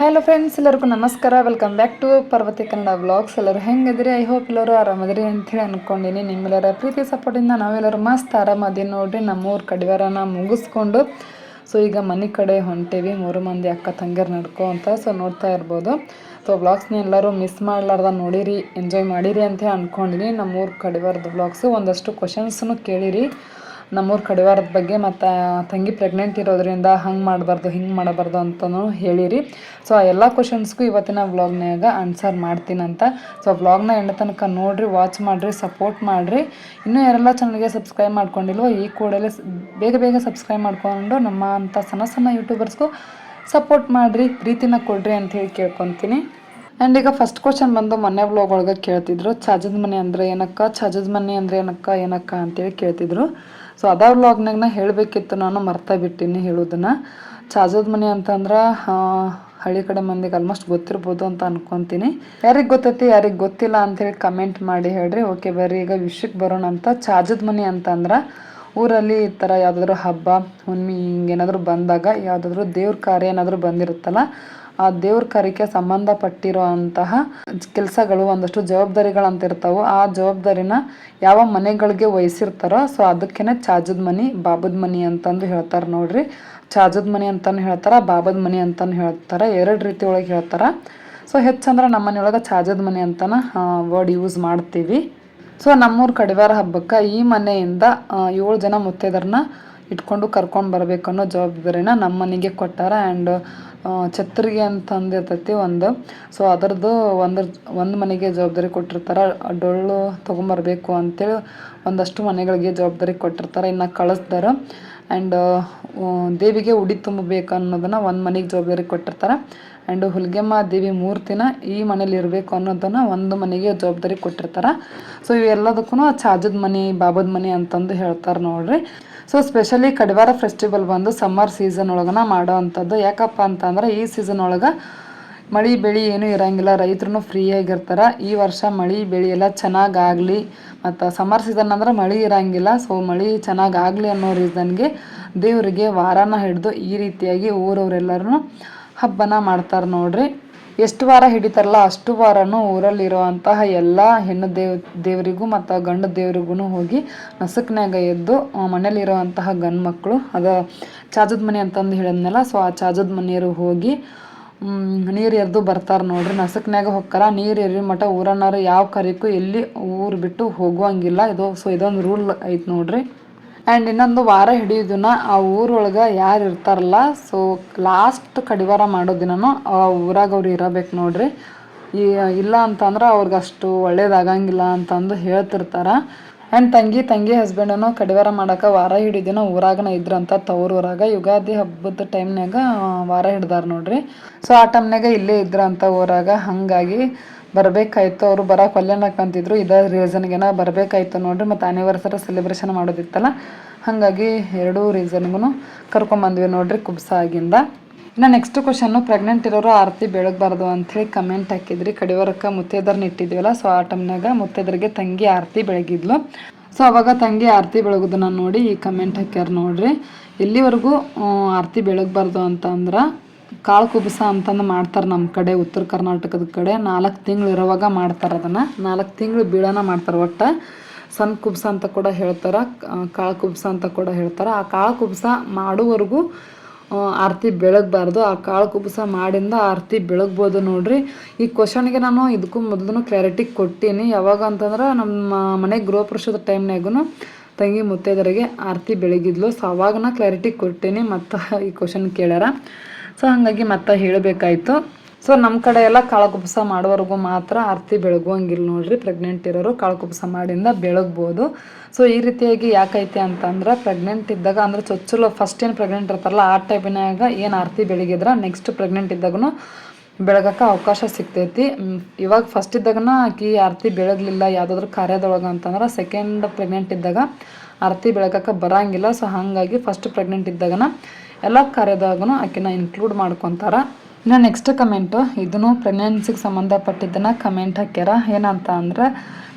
Hello friends ಎಲ್ಲರಿಗೂ ನಮಸ್ಕಾರ. Welcome back to Parvati Kannada vlogs ಎಲ್ಲರೂ ಹೆಂಗಿದ್ರಿ ಐ ಹೋಪ್ ಎಲ್ಲರೂ ಆರಾಮದ್ರಿ ಅಂತೇಳಿ ಅಂದ್ಕೊಂಡಿನಿ ನಿಮ್ಮೆಲ್ಲರ ಪ್ರೀತಿ ಸಪೋರ್ಟಿಂದ ನಾವೆಲ್ಲರೂ ಮಸ್ತ್ ಆರಾಮದೀನಿ ನೋಡ್ರಿ. ನಮ್ಮೂರು ಕಡಿವಾರನ ಮುಗಿಸ್ಕೊಂಡು ಸೊ ಈಗ ಮನೆ ಕಡೆ ಹೊಂಟೇವಿ. ಮೂರು ಮಂದಿ ಅಕ್ಕ ತಂಗಿಯರು ನಡ್ಕೊ ಅಂತ ಸೊ ನೋಡ್ತಾ ಇರ್ಬೋದು. ಸೊ ವ್ಲಾಗ್ಸ್ನ ಎಲ್ಲರೂ ಮಿಸ್ ಮಾಡಲಾರ್ದ ನೋಡಿರಿ ಎಂಜಾಯ್ ಮಾಡಿರಿ ಅಂತ ಅಂದ್ಕೊಂಡಿನಿ ನಮ್ಮೂರು ಕಡಿವಾರದ ಬ್ಲಾಗ್ಸು ಒಂದಷ್ಟು ಕ್ವಶನ್ಸನ್ನು ಕೇಳಿರಿ. ನಮ್ಮೂರು ಕಡಿವಾರದ ಬಗ್ಗೆ ಮತ್ತು ತಂಗಿ ಪ್ರೆಗ್ನೆಂಟ್ ಇರೋದ್ರಿಂದ ಹಂಗೆ ಮಾಡಬಾರ್ದು, ಹಿಂಗೆ ಮಾಡಬಾರ್ದು ಅಂತಲೂ ಹೇಳಿರಿ. ಸೊ ಆ ಎಲ್ಲ ಕ್ವಶನ್ಸ್ಗೂ ಇವತ್ತಿನ ವ್ಲಾಗ್ನಾಗ ಆನ್ಸರ್ ಮಾಡ್ತೀನಂತ ಸೊ ವ್ಲಾಗ್ನ ಎಂಡ ತನಕ ನೋಡಿರಿ ವಾಚ್ ಮಾಡಿರಿ ಸಪೋರ್ಟ್ ಮಾಡಿರಿ. ಇನ್ನೂ ಯಾರೆಲ್ಲ ಚಾನಲ್ಗೆ ಸಬ್ಸ್ಕ್ರೈಬ್ ಮಾಡ್ಕೊಂಡಿಲ್ವೋ, ಈ ಕೂಡಲೇ ಬೇಗ ಬೇಗ ಸಬ್ಸ್ಕ್ರೈಬ್ ಮಾಡ್ಕೊಂಡು ನಮ್ಮ ಅಂಥ ಸಣ್ಣ ಸಣ್ಣ ಯೂಟ್ಯೂಬರ್ಸ್ಗೂ ಸಪೋರ್ಟ್ ಮಾಡಿರಿ, ಪ್ರೀತಿನ ಕೊಡ್ರಿ ಅಂತ ಹೇಳಿ ಕೇಳ್ಕೊತೀನಿ. ಆ್ಯಂಡ್ ಈಗ ಫಸ್ಟ್ ಕ್ವಶನ್ ಬಂದು ಮೊನ್ನೆ ವ್ಲಾಗ್ ಒಳಗೆ ಕೇಳ್ತಿದ್ರು, ಚಾಜದ ಮನೆ ಅಂದರೆ ಏನಕ್ಕ, ಚಾಜದ ಮನೆ ಅಂದರೆ ಏನಕ್ಕ ಏನಕ್ಕ ಅಂತೇಳಿ ಕೇಳ್ತಿದ್ರು. ಸೊ ಅದ ವ್ಲಾಗ್ನಾಗ ನಾ ಹೇಳಬೇಕಿತ್ತು ನಾನು, ಮರ್ತಾ ಬಿಟ್ಟಿನಿ ಹೇಳೋದನ್ನು. ಚಾಜದ ಮನೆ ಅಂತಂದ್ರೆ ಹಳ್ಳಿ ಕಡೆ ಮಂದಿಗೆ ಆಲ್ಮೋಸ್ಟ್ ಗೊತ್ತಿರ್ಬೋದು ಅಂತ ಅನ್ಕೊಂತೀನಿ. ಯಾರಿಗೆ ಗೊತ್ತೈತಿ, ಯಾರಿಗೆ ಗೊತ್ತಿಲ್ಲ ಅಂತೇಳಿ ಕಮೆಂಟ್ ಮಾಡಿ ಹೇಳ್ರಿ. ಓಕೆ ಬರ್ರಿ, ಈಗ ವಿಷಯಕ್ಕೆ ಬರೋಣ ಅಂತ. ಚಾಜದ ಮನೆ ಅಂತಂದ್ರೆ, ಊರಲ್ಲಿ ಈ ಥರ ಯಾವುದಾದ್ರೂ ಹಬ್ಬ ಹುಣ್ಮಿ ಹಿಂಗೇನಾದ್ರೂ ಬಂದಾಗ, ಯಾವುದಾದ್ರೂ ದೇವ್ರ ಕಾರ್ಯ ಏನಾದರೂ ಬಂದಿರುತ್ತಲ್ಲ ಆ ದೇವ್ರ ಕರಿಕೆ ಸಂಬಂಧಪಟ್ಟಿರುವಂತಹ ಕೆಲಸಗಳು ಒಂದಷ್ಟು ಜವಾಬ್ದಾರಿಗಳಂತ ಇರ್ತಾವೋ ಆ ಜವಾಬ್ದಾರಿನ ಯಾವ ಮನೆಗಳಿಗೆ ವಹಿಸಿರ್ತಾರೋ, ಸೊ ಅದಕ್ಕೇನೆ ಚಾಜದ ಮನಿ, ಬಾಬದ ಮನಿ ಅಂತಂದು ಹೇಳ್ತಾರೆ ನೋಡ್ರಿ. ಚಾಜದ ಮನಿ ಅಂತಾನು ಹೇಳ್ತಾರ, ಬಾಬದ ಮನಿ ಅಂತಾನು ಹೇಳ್ತಾರ, ಎರಡು ರೀತಿ ಒಳಗೆ ಹೇಳ್ತಾರ. ಸೊ ಹೆಚ್ಚಂದ್ರೆ ನಮ್ಮ ಮನೆಯೊಳಗೆ ಚಾಜದ ಮನಿ ಅಂತಾನ ವರ್ಡ್ ಯೂಸ್ ಮಾಡ್ತೀವಿ. ಸೊ ನಮ್ಮೂರ ಕಡಿವಾರ ಹಬ್ಬಕ್ಕೆ ಈ ಮನೆಯಿಂದ ಏಳು ಜನ ಮುತ್ತೈದರನ್ನ ಇಟ್ಕೊಂಡು ಕರ್ಕೊಂಡು ಬರಬೇಕು ಅನ್ನೋ ಜವಾಬ್ದಾರಿನ ನಮ್ಮ ಮನೆಗೆ ಕೊಟ್ಟಾರ ಆ್ಯಂಡ್ ಛತ್ರಿಗೆ ಅಂತಂದು ಇರ್ತೈತಿ ಒಂದು. ಸೊ ಅದರದ್ದು ಒಂದ್ರ, ಒಂದು ಮನೆಗೆ ಜವಾಬ್ದಾರಿ ಕೊಟ್ಟಿರ್ತಾರೆ. ಡೊಳ್ಳು ತೊಗೊಂಬರ್ಬೇಕು ಅಂತೇಳಿ ಒಂದಷ್ಟು ಮನೆಗಳಿಗೆ ಜವಾಬ್ದಾರಿ ಕೊಟ್ಟಿರ್ತಾರೆ. ಇನ್ನು ಕಳಿಸ್ತಾರ ಆ್ಯಂಡ್ ದೇವಿಗೆ ಉಡಿ ತುಂಬಬೇಕು ಅನ್ನೋದನ್ನು ಒಂದು ಮನೆಗೆ ಜವಾಬ್ದಾರಿ ಕೊಟ್ಟಿರ್ತಾರೆ. ಆ್ಯಂಡ್ ಹುಲ್ಗೆಮ್ಮ ದೇವಿ ಮೂರ್ತಿನ ಈ ಮನೇಲಿ ಇರಬೇಕು ಅನ್ನೋದನ್ನು ಒಂದು ಮನೆಗೆ ಜವಾಬ್ದಾರಿ ಕೊಟ್ಟಿರ್ತಾರೆ. ಸೊ ಇವೆಲ್ಲದಕ್ಕೂ ಚಾಜದ ಮನೆ, ಬಾಬದ ಮನೆ ಅಂತಂದು ಹೇಳ್ತಾರೆ ನೋಡ್ರಿ. ಸೊ ಸ್ಪೆಷಲಿ ಕಡಿವಾರ ಫೆಸ್ಟಿವಲ್ ಬಂದು ಸಮ್ಮರ್ ಸೀಸನ್ ಒಳಗನ ಮಾಡೋ ಅಂಥದ್ದು ಯಾಕಪ್ಪ ಅಂತಂದ್ರೆ ಈ ಸೀಸನ್ ಒಳಗೆ ಮಳೆ ಬೆಳೆ ಏನೂ ಇರಂಗಿಲ್ಲ. ರೈತರು ಫ್ರೀಯಾಗಿರ್ತಾರೆ ಈ ವರ್ಷ ಮಳೆ ಬೆಳೆ ಎಲ್ಲ ಚೆನ್ನಾಗಾಗಲಿ. ಮತ್ತು ಸಮ್ಮರ್ ಸೀಸನ್ ಅಂದ್ರೆ ಮಳೆ ಇರಂಗಿಲ್ಲ. ಸೊ ಮಳೆ ಚೆನ್ನಾಗಾಗಲಿ ಅನ್ನೋ ರೀಸನ್ಗೆ ದೇವರಿಗೆ ವಾರನ ಹಿಡಿದು ಈ ರೀತಿಯಾಗಿ ಊರವರೆಲ್ಲರೂ ಹಬ್ಬನ ಮಾಡ್ತಾರೆ ನೋಡ್ರಿ. ಎಷ್ಟು ವಾರ ಹಿಡಿತಾರಲ್ಲ, ಅಷ್ಟು ವಾರನೂ ಊರಲ್ಲಿರುವಂತಹ ಎಲ್ಲ ಹೆಣ್ಣು ದೇವ್, ದೇವರಿಗೂ ಮತ್ತು ಗಂಡು ದೇವರಿಗೂ ಹೋಗಿ ನಸುಕ್ನಾಗ ಎದ್ದು ಮನೇಲಿರುವಂತಹ ಗಂಡು ಮಕ್ಕಳು ಅದು ಚಾಜದ ಮನೆ ಅಂತಂದು ಹೇಳಿದ್ನಲ್ಲ, ಸೊ ಆ ಚಾಜದ ಮನೆಯವರು ಹೋಗಿ ನೀರು ಎರೆದು ಬರ್ತಾರೆ ನೋಡ್ರಿ, ನಸಕ್ನ್ಯಾಗ ಹೊಕ್ಕಾರ, ನೀರು ಎರಿ ಮಠ ಊರನ್ನಾರು ಯಾವ ಕರೆಕ್ಕೂ ಎಲ್ಲಿ ಊರು ಬಿಟ್ಟು ಹೋಗುವಂಗಿಲ್ಲ, ಇದು, ಸೊ ಇದೊಂದು ರೂಲ್ ಐತೆ ನೋಡ್ರಿ. ಆ್ಯಂಡ್ ಇನ್ನೊಂದು ವಾರ ಹಿಡಿಯೋದನ್ನ ಆ ಊರೊಳಗೆ ಯಾರು ಇರ್ತಾರಲ್ಲ ಸೊ ಲಾಸ್ಟ್ ಕಡಿವಾರ ಮಾಡೋ ದಿನನೂ ಆ ಊರಾಗ ಅವ್ರು ಇರಬೇಕು ನೋಡ್ರಿ. ಈ, ಇಲ್ಲ ಅಂತಂದ್ರೆ ಅವ್ರಿಗೆ ಅಷ್ಟು ಒಳ್ಳೇದಾಗಂಗಿಲ್ಲ ಅಂತಂದು ಹೇಳ್ತಿರ್ತಾರೆ. ಆ್ಯಂಡ್ ತಂಗಿ ತಂಗಿ ಹಸ್ಬೆಂಡನು ಕಡಿವಾರ ಮಾಡೋಕೆ ವಾರ ಹಿಡಿದಿನ ಊರಾಗನ ಇದ್ರಂತ ತವ್ರ ಊರಾಗ ಯುಗಾದಿ ಹಬ್ಬದ ಟೈಮ್ನಾಗ ವಾರ ಹಿಡ್ದಾರ ನೋಡ್ರಿ. ಸೊ ಆ ಟೈಮ್ನಾಗ ಇಲ್ಲೇ ಇದ್ರಂತ ಊರಾಗ ಹಾಗಾಗಿ ಬರಬೇಕಾಯ್ತು, ಅವರು ಬರಕ್ಕೆ ಒಲ್ಲೆನಕ್ಕಂತಿದ್ರು ಇದೇ ರೀಸನ್ಗೆನ ಬರಬೇಕಾಯ್ತು ನೋಡ್ರಿ, ಮತ್ತು ಆನಿವರ್ಸರಿ ಸೆಲೆಬ್ರೇಷನ್ ಮಾಡೋದಿತ್ತಲ್ಲ, ಹಾಗಾಗಿ ಎರಡೂ ರೀಸನ್ಗೂ ಕರ್ಕೊಂಬಂದ್ವಿ ನೋಡ್ರಿ ಕುಬ್ಸ ಆಗಿಂದ ಇನ್ನು ನೆಕ್ಸ್ಟ್ ಕ್ವಶನ್ನು ಪ್ರೆಗ್ನೆಂಟ್ ಇರೋರು ಆರತಿ ಬೆಳಗಬಾರ್ದು ಅಂಥೇಳಿ ಕಮೆಂಟ್ ಹಾಕಿದ್ರಿ. ಕಡಿವರಕ್ಕೆ ಮುತ್ತೈದರ್ನ ಇಟ್ಟಿದ್ವಲ್ಲ ಸೊ ಆ ಟೈಮ್ನಾಗ ಮುತ್ತೈದರಿಗೆ ತಂಗಿ ಆರತಿ ಬೆಳಗಿದ್ಲು. ಸೊ ಅವಾಗ ತಂಗಿ ಆರತಿ ಬೆಳಗೋದನ್ನ ನೋಡಿ ಈ ಕಮೆಂಟ್ ಹಾಕ್ಯಾರ ನೋಡ್ರಿ. ಎಲ್ಲಿವರೆಗೂ ಆರತಿ ಬೆಳಗಬಾರ್ದು ಅಂತ ಅಂದ್ರೆ ಕಾಳು ಕುಬಸ ಅಂತಂದು ಮಾಡ್ತಾರೆ ನಮ್ಮ ಕಡೆ, ಉತ್ತರ ಕರ್ನಾಟಕದ ಕಡೆ. ನಾಲ್ಕು ತಿಂಗಳು ಇರೋವಾಗ ಮಾಡ್ತಾರೆ ಅದನ್ನು. ನಾಲ್ಕು ತಿಂಗಳು ಬೀಳನ ಮಾಡ್ತಾರೆ ಒಟ್ಟು. ಸಣ್ಣ ಕುಬ್ಸ ಅಂತ ಕೂಡ ಹೇಳ್ತಾರೆ ಕಾಳು ಕುಬ್ಸ ಅಂತ ಕೂಡ ಹೇಳ್ತಾರೆ. ಆ ಕಾಳು ಕುಬ್ಸ ಮಾಡುವವರೆಗೂ ಆರತಿ ಬೆಳಗಬಾರ್ದು. ಆ ಕಾಳು ಕುಬ್ಸ ಮಾಡಿಂದ ಆರತಿ ಬೆಳಗ್ಬೋದು ನೋಡ್ರಿ. ಈ ಕ್ವಶನ್ಗೆ ನಾನು ಇದಕ್ಕೂ ಮೊದಲು ಕ್ಲಾರಿಟಿ ಕೊಟ್ಟೀನಿ. ಯಾವಾಗ ಅಂತಂದ್ರೆ ನಮ್ಮ ಮನೆ ಗೃಹ ಪ್ರವೇಶದ ಟೈಮ್ನಾಗೂ ತಂಗಿ ಮುತ್ತೈದರಿಗೆ ಆರತಿ ಬೆಳಗಿದ್ಲು. ಸೊ ಅವಾಗ ಕ್ಲಾರಿಟಿ ಕೊಟ್ಟೀನಿ ಮತ್ತು ಈ ಕ್ವಶನ್ ಕೇಳ್ಯಾರ. ಸೊ ಹಾಗಾಗಿ ಮತ್ತೆ ಹೇಳಬೇಕಾಯ್ತು. ಸೊ ನಮ್ಮ ಕಡೆ ಎಲ್ಲ ಕಾಳಕುಪ್ಸ ಮಾಡೋವರೆಗೂ ಮಾತ್ರ ಆರತಿ ಬೆಳಗುವಂಗಿಲ್ಲ ನೋಡ್ರಿ. ಪ್ರೆಗ್ನೆಂಟ್ ಇರೋರು ಕಾಳಕುಪ್ಸ ಮಾಡಿಂದ ಬೆಳಗ್ಬೋದು. ಸೊ ಈ ರೀತಿಯಾಗಿ ಯಾಕೈತೆ ಅಂತಂದ್ರೆ ಪ್ರೆಗ್ನೆಂಟ್ ಇದ್ದಾಗ ಅಂದ್ರೆ ಚೊಚ್ಚಲು ಫಸ್ಟ್ ಏನು ಪ್ರೆಗ್ನೆಂಟ್ ಇರ್ತಾರಲ್ಲ ಆ ಟೈಪಿನಾಗ ಏನು ಆರತಿ ಬೆಳಗಿದ್ರ ನೆಕ್ಸ್ಟ್ ಪ್ರೆಗ್ನೆಂಟ್ ಇದ್ದಾಗೂ ಬೆಳಗಕ್ಕೆ ಅವಕಾಶ ಸಿಗ್ತೈತಿ. ಇವಾಗ ಫಸ್ಟ್ ಇದ್ದಾಗನ ಆಕಿ ಆರತಿ ಬೆಳಗಲಿಲ್ಲ ಯಾವುದಾದ್ರೂ ಕಾರ್ಯದೊಳಗೆ ಅಂತಂದ್ರೆ ಸೆಕೆಂಡ್ ಪ್ರೆಗ್ನೆಂಟ್ ಇದ್ದಾಗ ಆರತಿ ಬೆಳಗಕ್ಕೆ ಬರಂಗಿಲ್ಲ. ಸೊ ಹಾಗಾಗಿ ಫಸ್ಟ್ ಪ್ರೆಗ್ನೆಂಟ್ ಇದ್ದಾಗನ ಎಲ್ಲ ಕಾರ್ಯದಾಗೂ ಆಕೆನ ಇನ್ಕ್ಲೂಡ್ ಮಾಡ್ಕೊತಾರ. ಇನ್ನು ನೆಕ್ಸ್ಟ್ ಕಮೆಂಟು ಇದನ್ನು ಪ್ರೆಗ್ನೆನ್ಸಿಗೆ ಸಂಬಂಧಪಟ್ಟಿದ್ದನ್ನ ಕಮೆಂಟ್ ಹಾಕ್ಯಾರ. ಏನಂತ ಅಂದ್ರೆ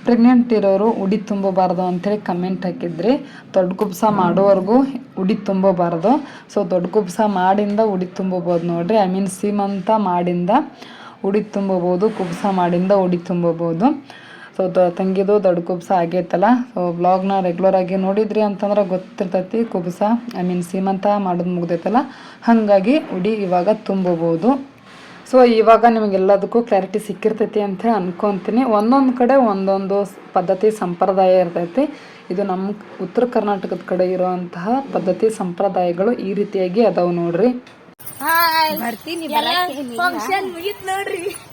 ಪ್ರೆಗ್ನೆಂಟ್ ಇರೋರು ಉಡಿ ತುಂಬಬಾರ್ದು ಅಂತೇಳಿ ಕಮೆಂಟ್ ಹಾಕಿದ್ರಿ. ದೊಡ್ಡ ಕುಬ್ಸ ಮಾಡೋವರೆಗೂ ಉಡಿ ತುಂಬಬಾರ್ದು. ಸೊ ದೊಡ್ಡ ಕುಬ್ಸ ಮಾಡಿಂದ ಉಡಿ ತುಂಬಬೋದು ನೋಡ್ರಿ. ಐ ಮೀನ್ ಸೀಮಂತ ಮಾಡಿಂದ ಉಡಿ ತುಂಬಬೋದು ಕುಬ್ಸ ಮಾಡಿಂದ ಉಡಿ ತುಂಬಬೋದು ಸೊ ದ ತಂಗಿದು ದೊಡ್ಡ ಕುಬ್ಸ ಆಗೈತಲ್ಲ. ಸೊ ಬ್ಲಾಗ್ನ ರೆಗ್ಯುಲರ್ ಆಗಿ ನೋಡಿದ್ರಿ ಅಂತಂದ್ರೆ ಗೊತ್ತಿರ್ತೈತಿ ಕುಬ್ಸ ಐ ಮೀನ್ ಸೀಮಂತ ಮಾಡೋದು ಮುಗ್ದೈತಲ್ಲ. ಹಾಗಾಗಿ ಉಡಿ ಇವಾಗ ತುಂಬಬೋದು. ಸೊ ಇವಾಗ ನಿಮಗೆಲ್ಲದಕ್ಕೂ ಕ್ಲಾರಿಟಿ ಸಿಕ್ಕಿರ್ತೈತಿ ಅಂತ ಹೇಳಿ ಅನ್ಕೊಂತೀನಿ. ಒಂದೊಂದು ಕಡೆ ಒಂದೊಂದು ಸ್- ಪದ್ಧತಿ ಸಂಪ್ರದಾಯ ಇರ್ತೈತಿ. ಇದು ನಮ್ಮ ಉತ್ತರ ಕರ್ನಾಟಕದ ಕಡೆ ಇರುವಂತಹ ಪದ್ಧತಿ ಸಂಪ್ರದಾಯಗಳು ಈ ರೀತಿಯಾಗಿ ಅದಾವ ನೋಡ್ರಿ. ಬರ್ತೀನಿ ಫಂಕ್ಷನ್ ಮುಗಿತ್ ನೋಡ್ರಿ.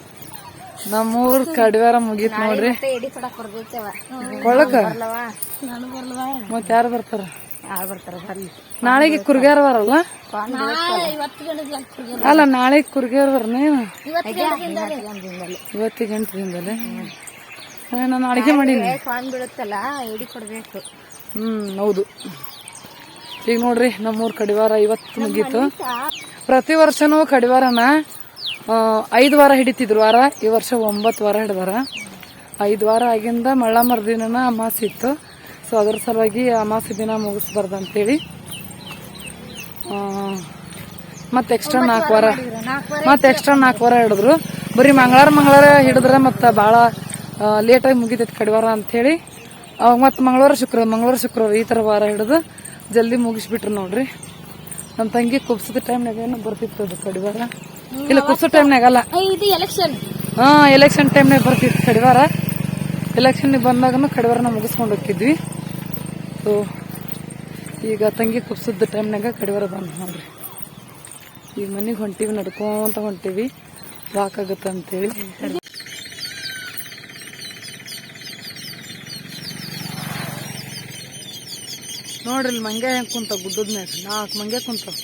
ನಮ್ಮೂರ್ ಕಡಿವಾರ ಮುಗೀತ್ ನೋಡ್ರಿ. ಕೊಳಕ? ಮತ್ ಯಾರು ಬರ್ತಾರ? ನಾಳೆಗೆ ಕುರ್ಗ್ಯಾರ ಬರಲ್ಲ? ಇವತ್ತು ಗಂಟೆ ಅಲ್ಲ ನಾಳೆ ಕುರ್ಗ್ಯಾರ ಬರ್ನೇ ಇವತ್ತು ಇವತ್ತಿಗೆ ಗಂಟೆದಿಂದಲೇ. ನಾನು ಅಡಿಗೆ ಮಾಡೀನಿ. ಫಾನ್ ಬೀಳುತ್ತಲ್ಲ ಎಡಿ ಕೊಡ್ಬೇಕು. ಹ್ಮ್ ಹೌದು. ಈಗ ನೋಡ್ರಿ ನಮ್ಮೂರ್ ಕಡಿವಾರ ಇವತ್ತು ಮುಗೀತು. ಪ್ರತಿ ವರ್ಷನೂ ಕಡಿವಾರನ? ಐದು ವಾರ ಹಿಡಿತಿದ್ರು ವಾರ. ಈ ವರ್ಷ ಒಂಬತ್ತು ವಾರ ಹಿಡ್ದಾರ. ಐದು ವಾರ ಆಗಿಂದ ಮಳ್ಳ ಮರದಿನ ಅಮಾಸೆ ಇತ್ತು. ಸೊ ಅದ್ರ ಸಲುವಾಗಿ ಅಮಾಸೆ ದಿನ ಮುಗಿಸ್ಬಾರ್ದು ಅಂತೇಳಿ ಮತ್ತೆ ಎಕ್ಸ್ಟ್ರಾ ನಾಲ್ಕು ವಾರ ಮತ್ತೆ ಎಕ್ಸ್ಟ್ರಾ ನಾಲ್ಕು ವಾರ ಹಿಡಿದ್ರು. ಬರೀ ಮಂಗಳವಾರ ಮಂಗಳವಾರ ಹಿಡಿದ್ರೆ ಮತ್ತೆ ಭಾಳ ಲೇಟಾಗಿ ಮುಗಿತೈತೆ ಕಡಿವಾರ ಅಂಥೇಳಿ ಅವಾಗ ಮತ್ತೆ ಮಂಗಳವಾರ ಶುಕ್ರವಾರ ಮಂಗಳವಾರ ಶುಕ್ರವಾರ ಈ ಥರ ವಾರ ಹಿಡಿದು ಜಲ್ದಿ ಮುಗಿಸ್ಬಿಟ್ರು ನೋಡ್ರಿ. ನಮ್ಮ ತಂಗಿ ಕುಬ್ಸದ ಟೈಮ್ನಾಗೇನು ಬರ್ತಿತ್ತು ಅದು ಕಡಿವಾರ ಇಲ್ಲ ಕುಸು ಟೈಮ್ನಾಗ ಅಲ್ಲ. ಇದು ಎಲೆಕ್ಷನ್ ಹಾ ಎಲೆಕ್ಷನ್ ಟೈಮ್ನಾಗ ಬರ್ತಿತ್ತು ಕಡಿವಾರ. ಎಲೆಕ್ಷನ್ ಬಂದಾಗನು ಕಡಿವಾರನ ಮುಗಿಸ್ಕೊಂಡು ಹೋಗ್ತಿದ್ವಿ. ಸೊ ಈಗ ತಂಗಿ ಕುಬ್ಸದ ಟೈಮ್ನಾಗ ಕಡಿವಾರ ಬಂದು ನೋಡ್ರಿ. ಈಗ ಮನೆಗೆ ಹೊಂಟಿವಿ ನಡ್ಕೊಂತ ಹೊಂಟಿವಿ. ವಾಕ್ ಆಗುತ್ತೆ ಅಂತೇಳಿ. ನೋಡ್ರಿ ಇಲ್ಲಿ ಮಂಗೆ ಹೆಂಗ್ ಕುಂತ ಗುಡ್ಡದ ಮ್ಯಾಗ. ನಾಲ್ಕು ಮಂಗ್ಯ ಕುಂತಾವ.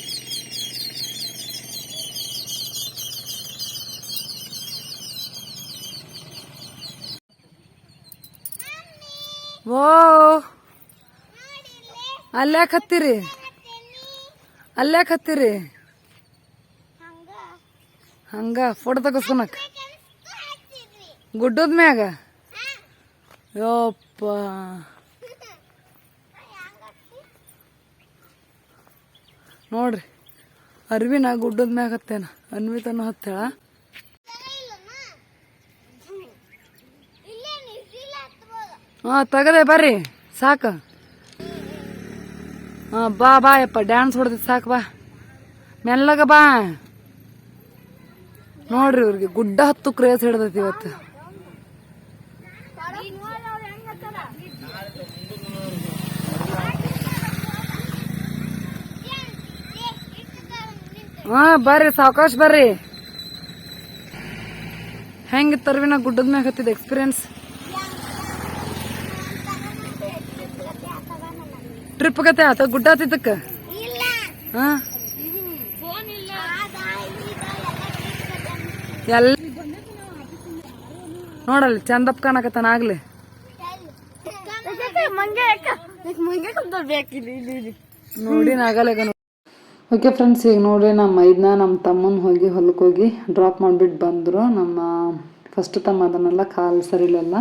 ಓ ಕತ್ತಿರಿ. ಹತ್ತೀರಿ ಕತ್ತಿರಿ. ಹತ್ತೀರಿ ಹಂಗ, ಫೋಟೋ ತಗಸ್ಕೊನಕ್. ಗುಡ್ಡದ ಮ್ಯಾಗ? ಯಪ್ಪ. ನೋಡ್ರಿ, ಅರ್ವಿನ ಗುಡ್ಡದ ಮ್ಯಾಗ ಹತ್ತೇನ, ಅನ್ವಿತನು ಹತ್ತೇಳ. ಹಾ, ತಗದೆ ಬರ್ರಿ. ಸಾಕ. ಹಾ, ಬಾ ಬಾ, ಯಪ್ಪ ಡ್ಯಾನ್ಸ್ ಹೊಡೆದ್ ಸಾಕು, ಬಾ. ಮೆಲ್ಲಗ ಬಾ. ನೋಡ್ರಿ ಇವ್ರಿಗೆ ಗುಡ್ಡ ಹತ್ತು ಕ್ರೇಜ್ ಹಿಡ್ದೈತಿ ಇವತ್ತು. ಹಾ, ಬರ್ರಿ, ಸಾವಕಾಶ ಬರ್ರಿ. ಹೆಂಗ್ ತರ್ವಿನ ಗುಡ್ಡದ ಮ್ಯಾಗ ಹತ್ತಿದ ಎಕ್ಸ್ಪೀರಿಯನ್ಸ್ ಟ್ರಿಪ್ ಕತೆ ಆತ ಗುಡ್ಡ ಆತಿದ್ದಕ್ಕ ಹಾ? ಎಲ್ಲ ನೋಡಲ್ಲಿ ಚಂದಪ್ಪ ಕಾಣಕತ್ತಾನ ಆಗ್ಲಿ. ನೋಡಿ ನಾಗಲೇಗ ಓಕೆ ಫ್ರೆಂಡ್ಸ್ ಈಗ ನೋಡಿ ನಮ್ಮ ಇದನ್ನ ನಮ್ಮ ತಮ್ಮನ ಹೋಗಿ ಹೊಲಕ್ಕೆ ಹೋಗಿ ಡ್ರಾಪ್ ಮಾಡಿಬಿಟ್ಟು ಬಂದರು. ನಮ್ಮ ಫಸ್ಟ್ ತಮ್ಮ ಅದನ್ನೆಲ್ಲ ಕಾಲು ಸರಿಲಿಲ್ಲ.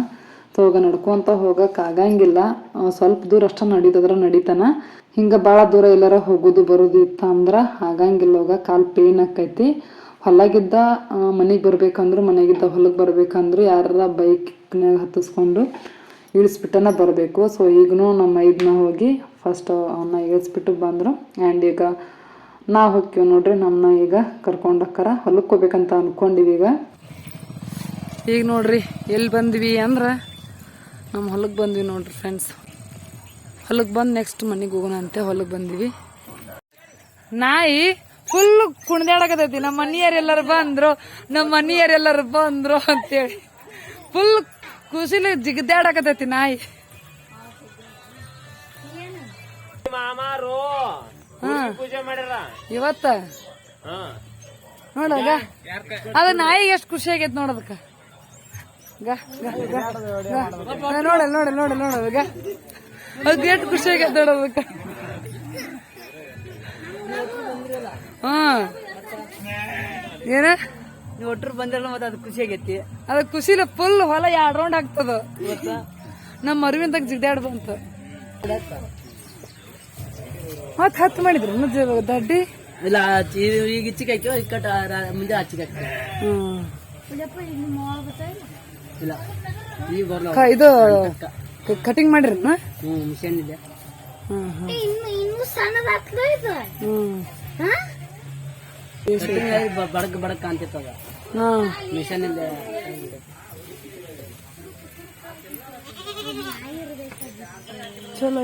ಹೋಗ ನಡ್ಕೊಂತ ಹೋಗಕ್ಕೆ ಆಗಂಗಿಲ್ಲ. ಸ್ವಲ್ಪ ದೂರ ಅಷ್ಟೇ ನಡೀತದ್ರ ನಡೀತಾನ. ಹಿಂಗೆ ಭಾಳ ದೂರ ಎಲ್ಲಾರ ಹೋಗೋದು ಬರೋದು ಇತ್ತು ಆಗಂಗಿಲ್ಲ ಹೋಗ ಕಾಲು ಪೇನ್ ಆಕೈತಿ ಹೊಲಗಿದ್ದ ಮನೆಗೆ ಬರ್ಬೇಕಂದ್ರು ಮನೆಗಿದ್ದ ಹೊಲಕ್ಕೆ ಬರ್ಬೇಕಂದ್ರು ಯಾರ ಬೈಕ್ನಾಗ ಹತ್ತಿಸ್ಕೊಂಡು ಇಳಿಸ್ಬಿಟ್ಟನ ಬರಬೇಕು. ಸೊ ಈಗನೂ ನಮ್ಮ ಐದನ್ನ ಹೋಗಿ ಫಸ್ಟ್ ಅವನ್ನ ಇಳಿಸ್ಬಿಟ್ಟು ಬಂದರು. ಆ್ಯಂಡ್ ಈಗ ನಾವು ಹೋಗ್ತೀವಿ ನೋಡ್ರಿ ನಮ್ಮನ್ನ ಈಗ ಕರ್ಕೊಂಡಕ್ಕರ ಹೊಲಕ್ಕೆ ಹೋಗ್ಬೇಕಂತ ಅನ್ಕೊಂಡಿವಿ ಈಗ. ಈಗ ನೋಡ್ರಿ ಎಲ್ಲಿ ಬಂದ್ವಿ ಅಂದ್ರೆ ನಮ್ಮ ಹೊಲಕ್ಕೆ ಬಂದ್ವಿ ನೋಡ್ರಿ ಫ್ರೆಂಡ್ಸ್ ಹೊಲಕ್ಕೆ ಬಂದು ನೆಕ್ಸ್ಟ್ ಮನೆಗೆ ಹೋಗೋಣ ಅಂತೆ ಹೊಲಕ್ಕೆ ಬಂದ್ವಿ. ನಾಯಿ ಫುಲ್ ಕುಣ್ದಾಡಕತೈತಿ ನಮ್ಮ ಮನಿಯರೆಲ್ಲರೂ ಬಂದ್ರು ನಮ್ಮ ಮನಿಯರೆಲ್ಲರೂ ಬಂದ್ರು ಅಂತೇಳಿ. ಫುಲ್ ಖುಷಿಲಿ ಜಿಗದಾಡಕತೈತಿ ನಾಯಿ. ಇವತ್ತ? ಹಾ ನೋಡಗ ಅದ ನಾಯಿಗೆ ಎಷ್ಟು ಖುಷಿ ಆಗೈತೆ ನೋಡದಕ್ಕ. ನೋಡಲ್ ನೋಡಲ್ ನೋಡಲ್ ನೋಡೋದಕ್ಕ ಅದು ಗೇಟ್ ಖುಷಿ ಆಗೈತೆ ನೋಡೋದಕ್ಕ ಹಾ. ಏನ? ನೀವು ಒಟ್ಟರು ಬಂದಿರಲ್ಲ ಮತ್ತೆ ಅದು ಖುಷಿ ಆಗೈತಿ ಅದ ಖುಷಿಲ ಫುಲ್ ಹೊಲ ಎರಡು ರೌಂಡ್ ಆಗ್ತದ. ನಮ್ಮ ಮರುವಿಂದಾಗ ಜಿಡ್ಯಾಡ್ ಬಂತು ಮತ್ ಹತ್ತು ಮಾಡಿದ್ರು ದಡ್ಡಿ? ಇಲ್ಲ ಈಗ ಇಚ್ಚಿಗೆ ಹಾಕಿ ಮುಂದೆ ಆಚಿಗೆ ಹಾಕ್ತಾರೆ ಹ್ಮ್. ಇದು ಕಟಿಂಗ್ ಮಾಡಿರಿ ಹ್ಞೂ ಮಿಷನ್ ಇದೆ. ಬಡಕ್ ಬಡಕ್ ಕಾಣ್ತಿತ್ತದ ಹ್ಮ್ ಮಿಷನ್ ಇದೆ ಚಲೋ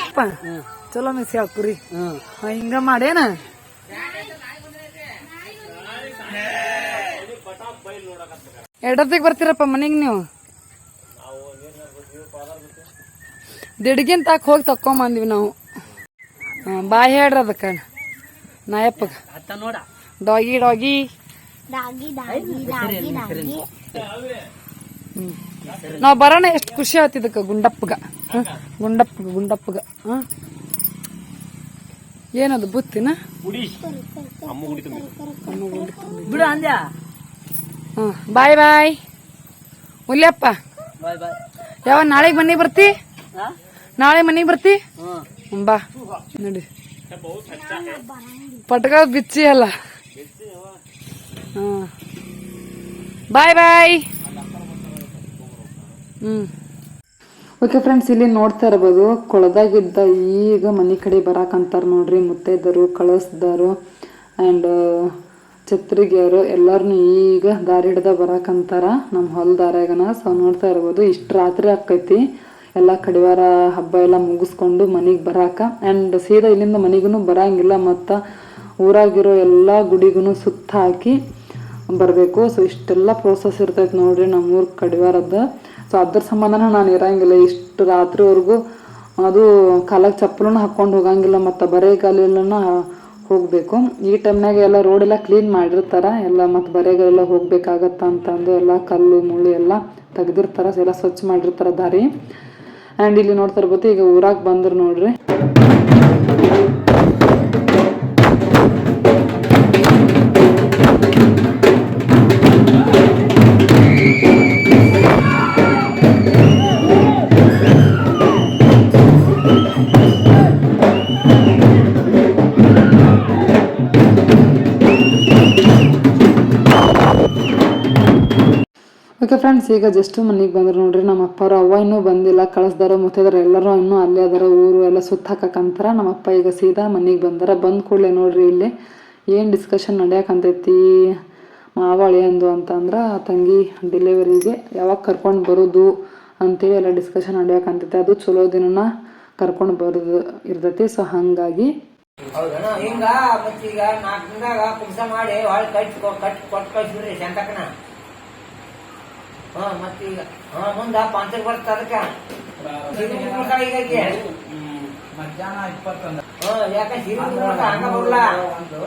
ಅಪ್ಪ, ಚಲೋ ಮಿಸ್ ಹೇಳ ಹಾ, ಹಿಂಗ ಮಾಡೇನ ಎರಡತ್ತಿಗೆ ಬರ್ತೀರಪ್ಪ ಮನೆಗೆ ನೀವು? ದಿಡ್ಗಿನ್ ತಾಕ ಹೋಗಿ ತಕ್ಕೊಂಬಂದಿವಿ ನಾವು. ಬಾ ಬಾಯ್ ಹೇಳ್ರಿ ಅದಕ್ಕ. ನಾಯಪ್ಪಗ. ನೋಡ. Doggy doggy. Doggy doggy doggy doggy. ನಾವ್. ಬರೋಣ ಎಷ್ಟು ಖುಷಿ ಆತಿದಕ್ಕ ಗುಂಡಪ್ಪಗ. ಗುಂಡಪ್ಪ ಗುಂಡಪ್ಪಗ ಗುಂಡಪ್ಪಗ? ಏನದು ಬುತ್ತಿನ? ಬಿಡು ಅಂದ್ಯಾ? ಹ್ಮ್ ಬಾಯ್ ಬಾಯ್. ಉಲ್ಯಪ್ಪ ಯಾವ ನಾಳೆ ಮನೆಗೆ ಬರ್ತಿ? ಹಾ? ನಾಳೆ ಮನೆಗೆ ಬರ್ತಿ? ಬಾ. ನೋಡಿ. ಪಟಕ ಬಿಚ್ಚಿ ಅಲ್ಲ. ಹಾಂ ಬಾಯ್ ಬಾಯ್. ಹ್ಮ್. ಓಕೆ ಫ್ರೆಂಡ್ಸ್ ಇಲ್ಲಿ ನೋಡ್ತಾ ಇರ್ಬೋದು ಕೊಳದಾಗಿದ್ದ ಈಗ ಮನೆ ಕಡೆ ಬರಾಕಂತಾರ ನೋಡ್ರಿ ಮುತ್ತೈದರು ಕಳಿಸ್ದಾರು ಆ್ಯಂಡ್ ಛತ್ರಿಗೆಯರು ಎಲ್ಲರನ್ನು ಈಗ ದಾರಿ ಹಿಡ್ದ ಬರಾಕಂತಾರ ನಮ್ಮ ಹೊಲ ದಾರಿಯಾಗನ ಸೊ ನೋಡ್ತಾ ಇರ್ಬೋದು. ಇಷ್ಟು ರಾತ್ರಿ ಆಕೈತಿ. ಎಲ್ಲ ಕಡಿವಾರ ಹಬ್ಬ ಎಲ್ಲ ಮುಗಿಸ್ಕೊಂಡು ಮನೆಗೆ ಬರಾಕ. ಆ್ಯಂಡ್ ಸೀದಾ ಇಲ್ಲಿಂದ ಮನೆಗೂ ಬರಂಗಿಲ್ಲ. ಮತ್ತು ಊರಾಗಿರೋ ಎಲ್ಲ ಗುಡಿಗೂ ಸುತ್ತ ಹಾಕಿ ಬರಬೇಕು. ಸೊ ಇಷ್ಟೆಲ್ಲ ಪ್ರೋಸೆಸ್ ಇರ್ತೈತೆ ನೋಡ್ರಿ ನಮ್ಮೂರ ಕಡಿವಾರದ ಸೊ ಅದ್ರ ಸಂಬಂಧನ ನಾನು ಇರಂಗಿಲ್ಲ. ಇಷ್ಟು ರಾತ್ರಿವರೆಗೂ ಅದು ಕಾಲಕ್ಕೆ ಚಪ್ಪಲನ್ನು ಹಾಕ್ಕೊಂಡು ಹೋಗಂಗಿಲ್ಲ. ಮತ್ತು ಬರೇಗಾಲೆಲ್ಲ ಹೋಗಬೇಕು. ಈ ಟೈಮ್ನಾಗ ಎಲ್ಲ ರೋಡ್ ಎಲ್ಲ ಕ್ಲೀನ್ ಮಾಡಿರ್ತಾರ. ಎಲ್ಲ ಮತ್ತು ಬರೆಗೆಲ್ಲ ಹೋಗ್ಬೇಕಾಗತ್ತ ಅಂತಂದು ಎಲ್ಲ ಕಲ್ಲು, ಮುಳ್ಳು ಎಲ್ಲ ತೆಗ್ದಿರ್ತಾರೆ. ಎಲ್ಲ ಸ್ವಚ್ಛ ಮಾಡಿರ್ತಾರ ದಾರಿ. ಆ್ಯಂಡ್ ಇಲ್ಲಿ ನೋಡ್ತಾ ಇರ್ಬೋದು, ಈಗ ಊರಾಗ ಬಂದ್ರು ನೋಡ್ರಿ. ಓಕೆ ಫ್ರೆಂಡ್ಸ್ ಈಗ ಜಸ್ಟ್ ಮನೆಗೆ ಬಂದ್ರು ನೋಡ್ರಿ, ನಮ್ಮ ಅಪ್ಪರು ಅವ್ವ ಇನ್ನೂ ಬಂದಿಲ್ಲ, ಕಳಿಸ್ದಾರ ಮುತ್ತೈದಾರ ಎಲ್ಲರೂ ಇನ್ನೂ ಅಲ್ಲೇ ಅದಾರ, ಊರು ಎಲ್ಲ ಸುತ್ತ ಹಾಕಕ್ಕಂತಾರ ನಮ್ಮ ಅಪ್ಪ ಈಗ ಸೀದಾ ಮನೆಗೆ ಬಂದಾರ, ಬಂದ ಕೂಡಲೇ ನೋಡ್ರಿ ಇಲ್ಲಿ. ಏನು ಡಿಸ್ಕಷನ್ ನಡೆಯಕಂತೈತಿ? ಮಾವಳಿ ಅಂದು ಅಂತಂದ್ರೆ, ತಂಗಿ ಡೆಲಿವರಿಗೆ ಯಾವಾಗ ಕರ್ಕೊಂಡು ಬರೋದು? ಅಂತೇಳಿ ಎಲ್ಲ ಡಿಸ್ಕಷನ್ ನಡೆಯಕಂತೈತಿ. ಅದು ಚಲೋ ದಿನನ ಕರ್ಕೊಂಡು ಬರೋದು ಇರ್ತೈತಿ. ಸೊ ಹಾಗಾಗಿ ಹಿಂಗ ಮತ್ತೀಗ ನಾಲ್ಕು ದಿನದಾಗ ಕುಂಸ ಮಾಡಿ, ಹೊಳ್ ಕಟ್ ಕಟ್ ಕೊಟ್ಟು ಕಳ್ಸಿದ್ರಿ ಶಂತಕನ ಹಾ ಮತ್ತೀಗ ಹಾ ಮುಂದ ಪಾಂಚಕ್ ಬರ್ತ ಅದಕ್ಕ. ಈಗ ಆಕಿ. ಮಧ್ಯಾಹ್ನ ಇಪ್ಪತ್ತೊಂದು. ಹಾ ಯಾಕ ಸೀರೆ ಹಂಗ ಬರ್ಲ ಒಂದು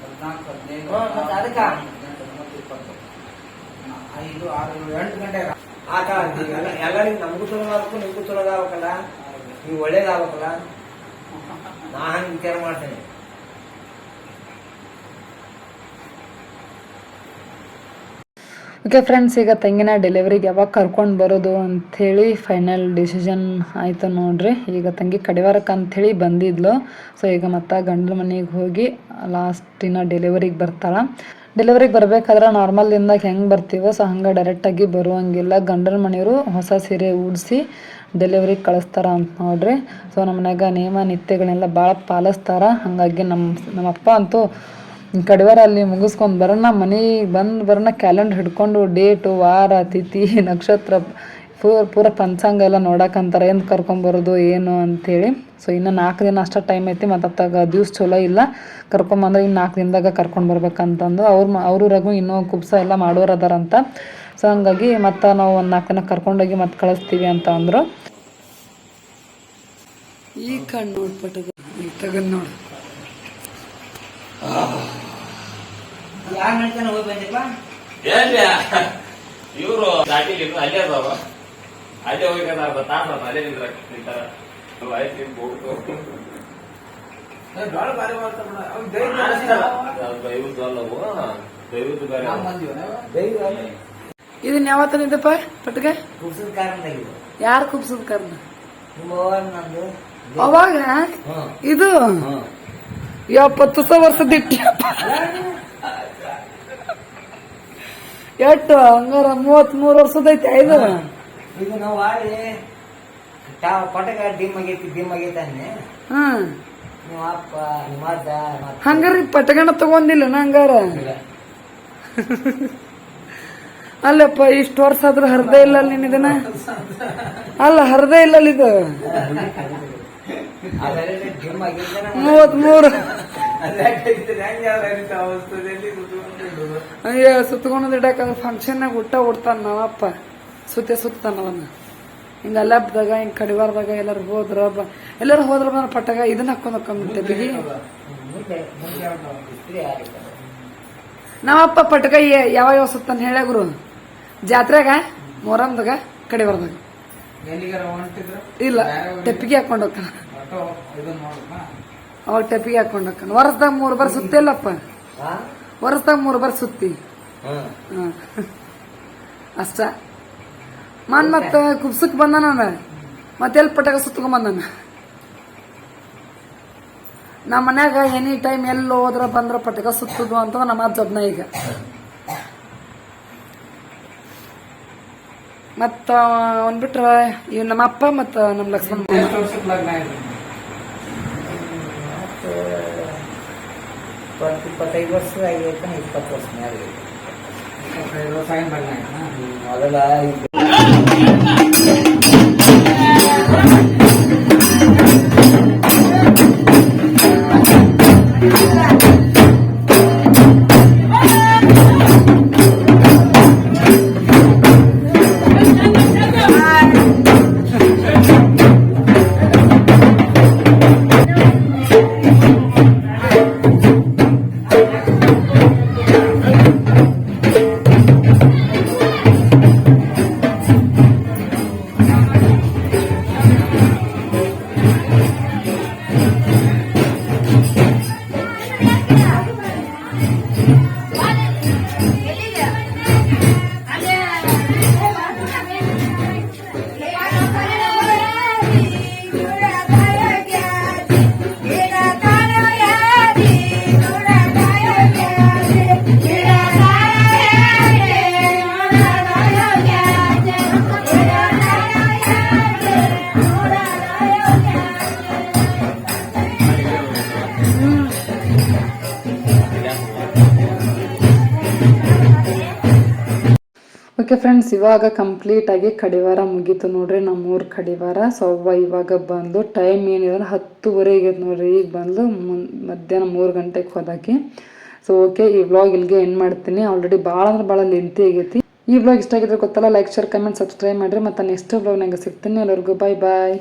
ಹದಿನಾಲ್ಕು ಹದಿನೈದು ಮತ್ತ ಅದಕ್ಕ. ಹತ್ತೊಂಬತ್ತು ಇಪ್ಪತ್ತು ಐದು ಆರು ಏಳು ಎಂಟು ಗಂಟೆ ಎಲ್ಲ ಎಲ್ಲರಿಗೂ ನಮಗೂ ಚಲೋ ಆಗ್ಬೇಕು ನಿಮಗೂ ಚಲೋ ಆಗ್ಬೇಕಲ್ಲ ನೀವು ಒಳ್ಳೇದಾಗಬೇಕಲ್ಲ. ನಾ ಹಂಗ ವಿಚಾರ ಮಾಡ್ತೇನೆ. ಓಕೆ ಫ್ರೆಂಡ್ಸ್ ಈಗ ತೆಂಗಿನ ಡೆಲಿವರಿಗೆ ಯಾವಾಗ ಕರ್ಕೊಂಡು ಬರೋದು ಅಂಥೇಳಿ ಫೈನಲ್ ಡಿಸಿಷನ್ ಆಯಿತು ನೋಡ್ರಿ. ಈಗ ತಂಗಿ ಕಡಿವಾರಕ್ಕೆ ಅಂಥೇಳಿ ಬಂದಿದ್ಲು. ಸೊ ಈಗ ಮತ್ತೆ ಗಂಡನ ಮನೆಗೆ ಹೋಗಿ ಲಾಸ್ಟಿನ ಡೆಲಿವರಿಗೆ ಬರ್ತಾಳೆ. ಡೆಲಿವರಿಗೆ ಬರ್ಬೇಕಾದ್ರೆ ನಾರ್ಮಲ್ದಿಂದಾಗ ಹೆಂಗೆ ಬರ್ತೀವೋ ಸೊ ಹಂಗೆ ಡೈರೆಕ್ಟಾಗಿ ಬರುವಂಗಿಲ್ಲ. ಗಂಡನ ಮನೆಯವರು ಹೊಸ ಸೀರೆ ಉಡಿಸಿ ಡೆಲಿವರಿಗೆ ಕಳಿಸ್ತಾರ ಅಂತ ನೋಡ್ರಿ. ಸೊ ನಮ್ಮ ಮನ್ಯಾಗ ನಿಯಮ ನಿತ್ಯಗಳನ್ನೆಲ್ಲ ಭಾಳ ಪಾಲಿಸ್ತಾರ. ಹಾಗಾಗಿ ನಮ್ಮ ನಮ್ಮಪ್ಪ ಅಂತೂ ಕಡಿವಾರ ಅಲ್ಲಿ ಮುಗಿಸ್ಕೊಂಡು ಬರೋಣ ಮನೆಗೆ ಬಂದು ಬರೋಣ ಕ್ಯಾಲೆಂಡರ್ ಹಿಡ್ಕೊಂಡು ಡೇಟು ವಾರ ತಿಥಿ ನಕ್ಷತ್ರ ಪೂರ ಪೂರ ಪಂಚಾಂಗ ಎಲ್ಲ ನೋಡಕ್ಕಂತಾರೆ ಎಂದು ಕರ್ಕೊಂಬರೋದು ಏನು ಅಂಥೇಳಿ ಸೊ ಇನ್ನು ನಾಲ್ಕು ದಿನ ಅಷ್ಟೇ ಟೈಮ್ ಐತಿ ಮತ್ತು ಅತ್ತಾಗ ದಿವ್ಸ ಚಲೋ ಇಲ್ಲ. ಕರ್ಕೊಂಬಂದ್ರೆ ಇನ್ನು ನಾಲ್ಕು ದಿನದಾಗ ಕರ್ಕೊಂಡು ಬರ್ಬೇಕಂತಂದು. ಅವ್ರ ಮ ಅವ್ರೂರಾಗೂ ಇನ್ನೂ ಕುಬ್ಸ ಎಲ್ಲ ಮಾಡೋರು ಅದಾರಂತ. ಸೊ ಹಂಗಾಗಿ ಮತ್ತು ನಾವು ಒಂದು ನಾಲ್ಕು ದಿನ ಕರ್ಕೊಂಡೋಗಿ ಮತ್ತೆ ಕಳಿಸ್ತೀವಿ ಅಂತ ಅಂದರು. ಈ ಕಣ್ಣು ತೆಗೆದು ನೋಡಿ. ಯಾರ ನಡ್ತಾನೆ ಹೋಗಿ ಬಂದಿಪ್ಪ ಏನ್ರಿ ಇವ್ರು ಅಲ್ಲೇ ಅದಾವ ಅಲ್ಲೇ ಹೋಗಿ ತಾಸ ಅಲ್ಲೇ ನಿಂದ್ರ ನಿಂತಾರ. ಇವ್ ಆಯ್ತು ಇವ್ ಹೋಗ್ತು. ಡೊಳ್ಳು ಬಾರಿ ಮಾಡ್ತಾರ ಬಿಡ. ಅವ್ನ್ ಅದು ದೈವ ದೈವದ್ದು ಅಲ್ಲವು ದೈವದ್ದು ಬೇರೆ. ಅವು. ಬಂದಿವ ದೈವ ಇದನ್ನ ಯಾವತ್ತ ನಿಂತಪ್ಪ ಪಟ್ಗೆ? ಕುಬ್ಸದ ಕಾರಣದಾಗಿದೆ ಯಾರು ಕುಬ್ಸದ ಕರ್ನ ನಂದು. ಅವಾಗ? ಇದು? ಎಪ್ಪತ್ತು ಸಾವಿರ ವರ್ಷದ ಇಟ್ಟಿಯಪ್ಪ ಎಷ್ಟು ಹಂಗಾರ ಮೂವತ್ ಮೂರು ವರ್ಷದ ಐತಿ ಐದು ಈಗ ನಾವು ಆಡಿ ಪಟಕ ಡಿಮ್ ಆಗೈತಿ ಡಿಮ್ ಆಗೈತಿ ಅನ್ನೆ ಹ್ಮ್ ನಿಮ್ಮ ಅಪ್ಪ ನಿಮ್ಮ ಅಜ್ಜ ಹಂಗಾರ ಈ ಪಟಗಣ ತಗೊಂಡಿಲ್ಲ ನಾ ಹಂಗಾರ? ಅಲ್ಲಪ್ಪ ಇಷ್ಟು ವರ್ಷ ಆದ್ರೂ ಹರ್ದೇ ಇಲ್ಲ ನೀನ್ ಇದನ್ನ? ಅಲ್ಲ ಹರ್ದೇ ಇಲ್ಲ ಅಲ್ಲಿ ಇದು. ಅವೆಲ್ಲ ಹೆಂಗೆ ಅವಸ್ಥೆಯಲ್ಲಿ ಕುತ್ಕೊಂಡಿರೋದು ಅಯ್ಯ ಫಂಕ್ಷನ್ನಾಗ ಊಟ ಉಡ್ತಾನ ನಾವಪ್ಪ ಸುತ್ತೆ ಸುತ್ತಾನ ಅವನ್ನ ಹಿಂಗ ಅಲ್ಲಬ್ದಾಗ ಹಿಂಗ ಕಡಿವಾರದಾಗ ಎಲ್ಲಾರು ಹೋದ್ರ ಎಲ್ಲಾರು ಹೋದ್ರ ಬಂದ್ರ ಪಟ್ಟಾಗ ಇದನ್ನ ಹಾಕೊಂಡ್ ಹಾಕೊಂಡ್ಬಿಟ್ಟೆ ಬಿಗಿ ನಾವಪ್ಪ ಪಟ್ಟಗ ಯಾವ ಯಾವ ಸುತ್ತಾನ ಹೇಳ್ಯಾಗ್ರು ಗುರು? ಜಾತ್ರೆಗ ಮೊರಮ್ದಾಗ ಕಡಿವಾರದಾಗ. ಇಲ್ಲ ಟೆಪ್ಪಿಗೆ ಹಾಕೊಂಡು ಹೋಗ್ತಾನ. ಅವಾಗ ಟೆಪ್ಪಿಗೆ ಹಾಕೊಂಡು ಹೋಗ್ತಾನ. ವರ್ಷದಾಗ ಮೂರು ಬಾರ್ ಸುತ್ತಿಲ್ಲಪ್ಪ ವರ್ಷದಾಗ ಮೂರು ಬಾರ್ ಸುತ್ತಿ. ಹ್ಮ್. ಅಷ್ಟ. ಮನ್ ಮತ್ತ ಕುಬ್ಸಕ್ ಬಂದಾನ ಮತ್ತೆ ಎಲ್ಲಿ ಪಟಾಕ ಸುತ್ಕೊಂಡ್ ಬಂದಾನ. ನಮ್ಮ ಮನ್ಯಾಗ ಎನಿ ಟೈಮ್ ಎಲ್ಲಿ ಹೋದ್ರ ಬಂದ್ರ ಪಟಾಕ ಸುತ್ತದು ಅಂತ ನಮ್ಮ ಜಬ್ನ ಈಗ. ಮತ್ತ ಅವ್ನ್ ಬಿಟ್ರ ಇವ್ ನಮ್ಮ ಅಪ್ಪ ಮತ್ತ ನಮ್ಮ ಲಕ್ಷ್ಮಣ. ಎಷ್ಟು ವರ್ಷಕ್ಕೆ ಲಗ್ನ ಆಯ್ತು. ಇಪ್ಪತ್ತು ಇಪ್ಪತ್ತೈದು ವರ್ಷ ಆಗೈತೆ ಇಪ್ಪತ್ತು ವರ್ಷ ಮೇಲೆ ಆಗೈತೆ. ಇಪ್ಪತ್ತೈದು ವರ್ಷ ಆಗಿನ ಲಗ್ನ ಓಕೆ ಫ್ರೆಂಡ್ಸ್ ಇವಾಗ ಕಂಪ್ಲೀಟ್ ಆಗಿ ಕಡಿವಾರ ಮುಗೀತು ನೋಡ್ರಿ, ನಮ್ಮೂರ್ ಕಡಿವಾರ. ಸೊ ಅವ್ವ ಇವಾಗ ಬಂದು ಟೈಮ್ ಏನಿದೆ ಹತ್ತುವರೆ ಆಗೈತೆ ನೋಡ್ರಿ, ಈಗ ಬಂದು ಮಧ್ಯಾಹ್ನ ಮೂರು ಗಂಟೆಗೆ ಹೋದಾಕಿ. ಸೊ ಓಕೆ ಈ ವ್ಲಾಗ್ ಇಲ್ಲಿಗೆ ಎಂಡ್ ಮಾಡ್ತೀನಿ. ಆಲ್ರೆಡಿ ಭಾಳ ಅಂದ್ರೆ ಭಾಳ ಲೆಂತಿ ಆಗೈತಿ. ಈ ವ್ಲಾಗ್ ಇಷ್ಟ ಆಗಿದ್ರೆ ಗೊತ್ತಲ್ಲ ಲೈಕ್ ಶೇರ್ ಕಮೆಂಟ್ ಸಬ್ಸ್ಕ್ರೈಬ್ ಮಾಡ್ರಿ. ಮತ್ತೆ ನೆಕ್ಸ್ಟ್ ವ್ಲಾಗ್ನಾಗ ಸಿಗ್ತೀನಿ. ಎಲ್ಲರಿಗೂ ಬಾಯ್ ಬಾಯ್